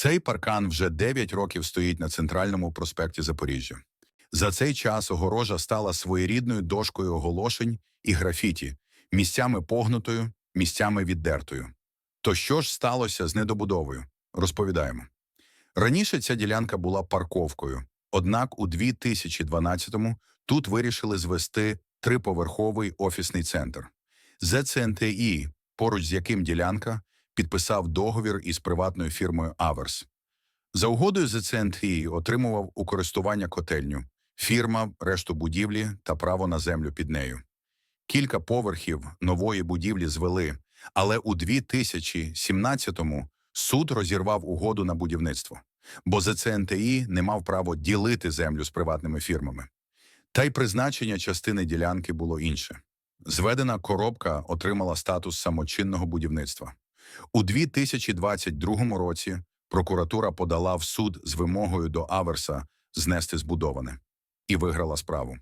Цей паркан вже 9 років стоїть на центральному проспекті Запоріжжя. За цей час огорожа стала своєрідною дошкою оголошень і графіті, місцями погнутою, місцями віддертою. То що ж сталося з недобудовою? Розповідаємо. Раніше ця ділянка була парковкою, однак у 2012-му тут вирішили звести триповерховий офісний центр. ЗЦНТІ, поруч з яким ділянка, підписав договір із приватною фірмою Аверс. За угодою ЗЦНТІ отримував у користування котельню, фірма, решту будівлі та право на землю під нею. Кілька поверхів нової будівлі звели, але у 2017-му суд розірвав угоду на будівництво, бо ЗЦНТІ не мав права ділити землю з приватними фірмами. Та й призначення частини ділянки було інше. Зведена коробка отримала статус самочинного будівництва. У 2022 році прокуратура подала в суд з вимогою до Аверса знести збудоване і виграла справу.